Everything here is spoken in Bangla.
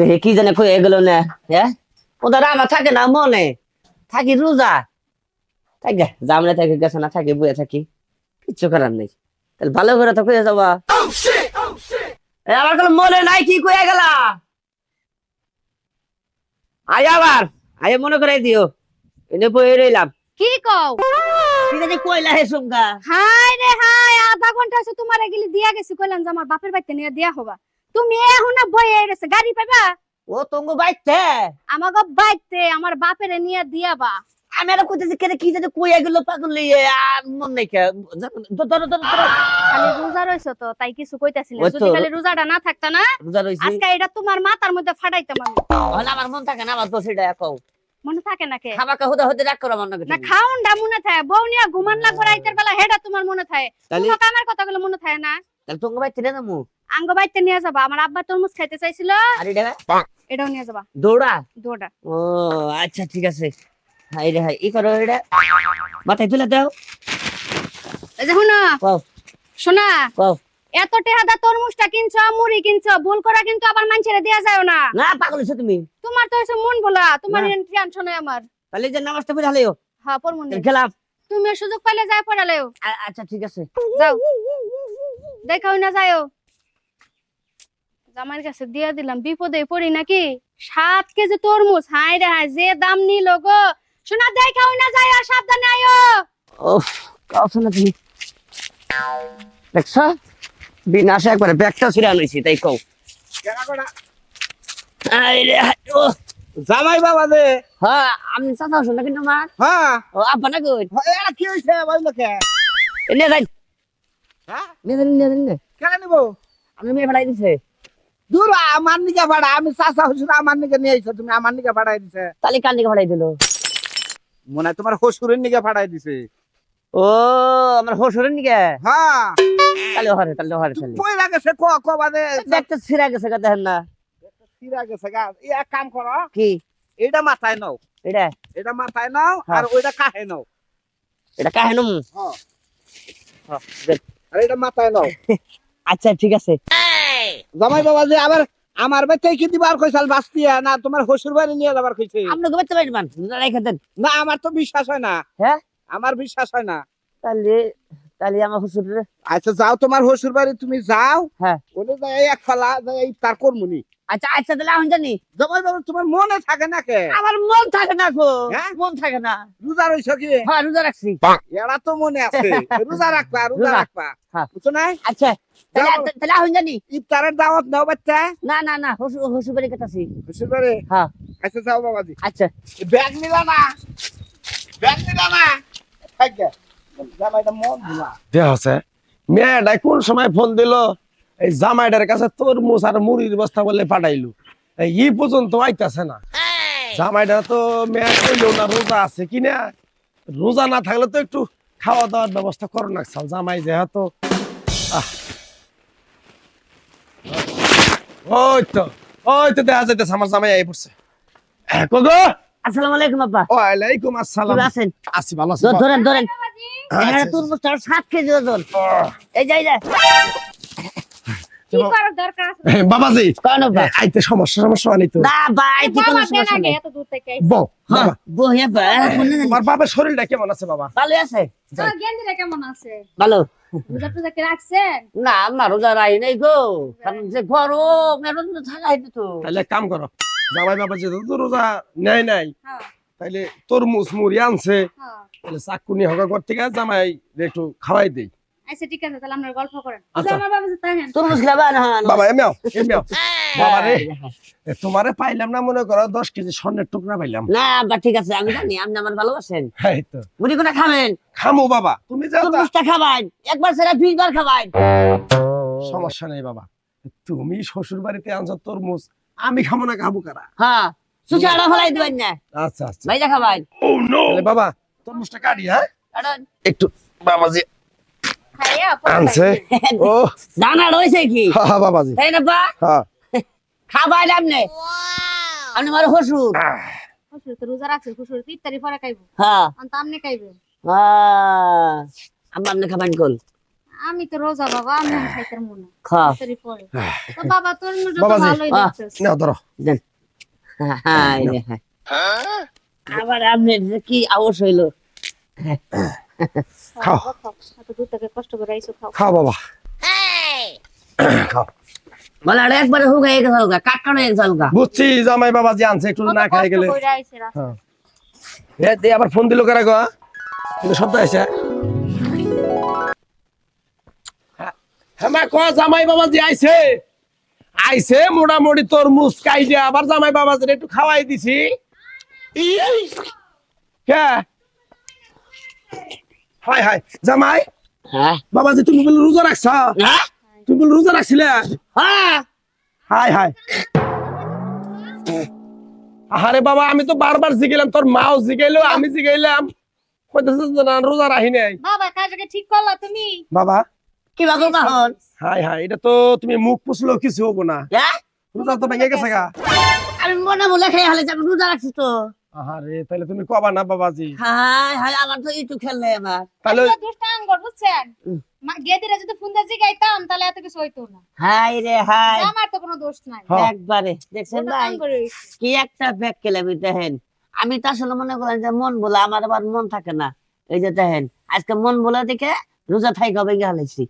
দেখে কি জানে কয়ে গেল না হ্যাঁ ওদের থাকে না মনে? থাকি রোজা? থাকে জামলে থাকে গেছে না থাকি বয়ে থাকি। কিচ্ছু করার নেই। তাহলে ভালো করে তো কয়ে যাবা। আমার কোনো মনে নাই কি কয়ে গেলা। আয় আবার আয় মনে করে দিও। এনে বয়ে রইলাম। কি কও? ঠিক কইলা হে সুমকা হাই রে হাই আধা ঘণ্টা আছে তোমার গেলি দিয়া গেছি। কইলাম যে আমার বাপের বাড়িতে নিয়ে দিয়া হবা। তুমি এখন বয়ে এসে গাড়ি পাবা ও তঙ্গ বাইতে। আমাকে বাইতে আমার বাপের নিয়ে দিয়াবা। আমি আর কইতেছি কেন কি জানি কইয়া গেল পাগল আর মন নাই কে। ধরো ধরো খালি রোজা রইছো তো তাই কিছু কইতাছি না। যদি খালি রোজাটা না থাকতা না রোজা রইছি। আজকে এটা তোমার মাথার মধ্যে ফাটাইতাম আমি। হলে আমার মন থাকে না আমার তো সেটা কও। মনে থাকে না কে? খাবাকা হতে হতে রাগ করো নাকি না খাউন ডা মনে থাকে বউ নিয়ে ঘুমান লাগবে রাইতের বেলা হেডা তোমার মনে থাকে তোমাকে আমার কথাগুলো মনে থাকে না? তাহলে তঙ্গ বাইতে না যাব। আঙ্গ বাইতে নিয়ে যাবা। আমার আব্বা তরমুজ খাইতে চাইছিল। আর এটা এটাও নিয়ে যাবা। দৌড়া? দোটা ও আচ্ছা ঠিক আছে। হাই রে হাই ই করো এটা। মাথায় তুলে দাও। এই যে শুনো। শোনা। এত টেহাদা তরমুজটা কিনছো মুড়ি কিনছো ভুল করা কিন্তু আবার মানুষের দেয়া যায় না। না পাগল হইছো তুমি। তোমার তো হচ্ছে মন বলা তোমার। টেনশন আমার। তাহলে যে নামাজটা পড়ে হালেও হ্যাঁ পরমুন খেলাম। তুমি সুযোগ পাইলে যায় পড়ালেও আচ্ছা ঠিক আছে। যাও। দেখাও না যাও জামাইয়ের কাছে দিয়ে দিলাম বিপদে পড়ি নাকি? সাত কেজি তরমুজ হাই রে হাই যে দাম নিল গো। শোনা দেখাও না যায় সাবধানে আয়ো। ও কাউছে না তুমি। দেখছ? বিনাশে একবারে ব্যাগটা ছিঁড়ে আনাইছি তাই কও। আই ও। জামাই বাবা দে হ্যাঁ আমি চাচা শুন না কিন্তু হ্যাঁ। ও আব্বা না কই এটা কি হইছে বল এনে যাই। হ্যাঁ? নে নে নে নে কেন নিব? আমি মেয়ে ফেলাই দিছে। দূর আমার নিকে ভাড়া। আমি চাচা হুজুর আমার নিকে নিয়ে আইছো। তুমি আমার নিকে ভাড়াই দিছে। তালি কান দিকে ফেলাই দিল? মনে হয় তোমার শ্বশুরের নিকে ভাড়াই দিছে। ও আমার হসুরের নিকে? হ্যাঁ। তাহলে হরে তাহলে হরে তাহলে। কই লাগে সে ক ক বাদে। ব্যাগটা ছিঁড়া গেছে গা দেখেন না। গেছে গা। এক কাম করো। কি? এটা মাথায় নাও। এটা? এটা মাথায় নাও আর ওইটা কাহে নাও। এটা কাহে নম? হ্যাঁ। আর এটা মাথায় নাও। আচ্ছা ঠিক আছে। জামাই বাবা যে আবার আমার বাড়িতে কি দিবার কইছাল বাস্তিয়া না তোমার শ্বশুর বাড়ি নিয়ে যাবার কইছে। আপনি ঘুমাতে পারবেন রেখে মান না আমার তো বিশ্বাস হয় না। হ্যাঁ? আমার বিশ্বাস হয় না। তাহলে তাহলে আমার শ্বশুরের আচ্ছা যাও তোমার শ্বশুর বাড়ি তুমি যাও। হ্যাঁ। যাই এক ফালা যাই ইফতার করমুনি আচ্ছা আচ্ছা তাহলে আমি জানি। জামাই বাবা তোমার মনে থাকে না কে? আমার মন থাকে না গো। হ্যাঁ? মন থাকে না। রোজা রইছ কি? হ্যাঁ রোজা রাখছি। এরা তো মনে আছে। রোজা রাখবা রোজা রোজা। রাখবা। হ্যাঁ। বুঝছ না? আচ্ছা তাহলে। জানি। ইফতারের দাওয়াত নাও বাচ্চা। না না না হসু বাড়ি কাটাছি শ্বশুর বাড়ি হ্যাঁ। আচ্ছা যাও বাবাজি। আচ্ছা। ব্যাগ নিলা না। ব্যাগ নিলা না। দিলা দেয়া আছে মেয়েটা কোন সময় ফোন দিল এই জামাইটার কাছে তরমুজ আর মুড়ির বস্তা বলে পাঠাইলো। এই ই পর্যন্ত আইতাছে না। জামাইটা তো মেয়ে কইলো না রোজা আছে কিনা রোজা না থাকলে তো একটু খাওয়া দাওয়ার ব্যবস্থা করো না চাও জামাই যেহেতু। ওই তো ওই তো দেখা যাইতেছে আমার জামাই আই পড়ছে। কগো? আসসালামু আলাইকুম আব্বা। ওয়ালাইকুম আসসালাম। কি আছেন? আছি ভালো আছি ধরেন ধরেন। আচ্ছা, এখানে আচ্ছা। চার সাত কেজি ওজন। এই যাই যা। বাবাজি। আইতে সমস্যা সমস্যা আনি তো। হ্যাঁ তোমার বাবার শরীরটা কেমন আছে বাবা? ভালো আছে। কেমন আছে? ভালো। না আমার রোজা রাই নাই গো। কারণ যে গরম তো। তাহলে কাম করো। জামাই বাবা তো রোজা নেয় নাই। হ্যাঁ। তাইলে তরমুজ মুড়ি আনছে। হ্যাঁ। তাহলে চাকুনি হকা ঘর থেকে জামাই একটু খাওয়াই দেই। আচ্ছা ঠিক আছে তাহলে আমরা গল্প করেন। আচ্ছা। তরমুজ খাবা না। বাবা বাবা রে তোমারে পাইলাম না মনে করো দশ কেজি স্বর্ণের টুকরা পাইলাম। না ঠিক আছে আমি জানি আপনি আমার ভালোবাসেন। এই তো। মুড়ি কোনা খাবেন? খামো বাবা তুমি যাও তা। তরমুজটা খাবেন একবার সেটা দুই বার খাবেন সমস্যা নেই বাবা। তুমি শ্বশুর বাড়িতে আনছো তরমুজ আমি খাব না খাব কারা? হ্যাঁ। সুচাড়া ফলাই দিবেন না। আচ্ছা আচ্ছা। বাবা তরমুজটা কাটি হ্যাঁ? একটু বাবাজি। আনছে। ও। দানা রয়েছে কি? বাবাজি। তাই না বা হ্যাঁ খাবাই আপনি আপনি আমার হসুর শ্বশুর তো রোজা রাখছে শ্বশুর তো ইফতারি পরে খাইবো। হ্যাঁ অন্ত আমনে খাইবে। হ্যাঁ আমি আপনি খাবেন কল আমি তো রোজা বাবা আমি আম খাইতে মনে। খা। পরে। তো বাবা তোর ভালোই। দেখছিস নাও ধরো। দেন। আবার আপনার যে কি আওয়াজ হইল? খাও। খাও খাও এত দূর কষ্ট করে আইছো খাও। খাও বাবা। খাও। বলে একবারে হুক হয়ে গেছে কাটকানো হয়ে গেছে বুঝছি জামাই বাবা যে আনছে একটু না খাই গেলে। হ্যাঁ। দে আবার ফোন দিল কারা গো কিন্তু শব্দ আছে হ্যাঁ মা ক জামাই বাবা যে আইছে? আইছে মোটামুটি তোর মুসকাই যে আবার জামাই বাবা যে একটু খাওয়াই দিছি। কে? হাই হাই জামাই হ্যাঁ? বাবা যে তুমি বলে রোজা রাখছ? হ্যাঁ? তুমি বলে রোজা রাখছিলে? হ্যাঁ। হাই হাই। আরে বাবা আমি তো বারবার জিগেলাম তোর মাও জিগাইলো আমি জিগাইলাম। কইতেছে না রোজা রাহি নাই। বাবা কাজকে ঠিক করলা তুমি? বাবা কি বাগল বাহন হাই হাই এটা তো তুমি মুখ পুষলেও কিছু হব না। হ্যাঁ রোজা তো ভেঙে গেছে গা। আমি মনে বলে খেয়ে হালে যাব রোজা রাখছি তো। আরে তাহলে তুমি কবা না বাবাজি। হাই হাই আমার তো একটু খেললে আমার তাহলে এত দুষ্ট আঙ্গর মা গেদিরা যদি ফোন দিয়ে জিগাইতাম তাহলে এত কিছু হইতো না। হাই রে হাই। আমার তো কোনো দোষ নাই। একবারে দেখছেন ভাই? কি একটা ব্যাগ দেখেন আমি তো আসলে মনে করেন যে মন বলে আমার আবার মন থাকে না। এই যে দেখেন আজকে মন বলে দেখে রোজা থাই কবে গিয়ে হালাইছি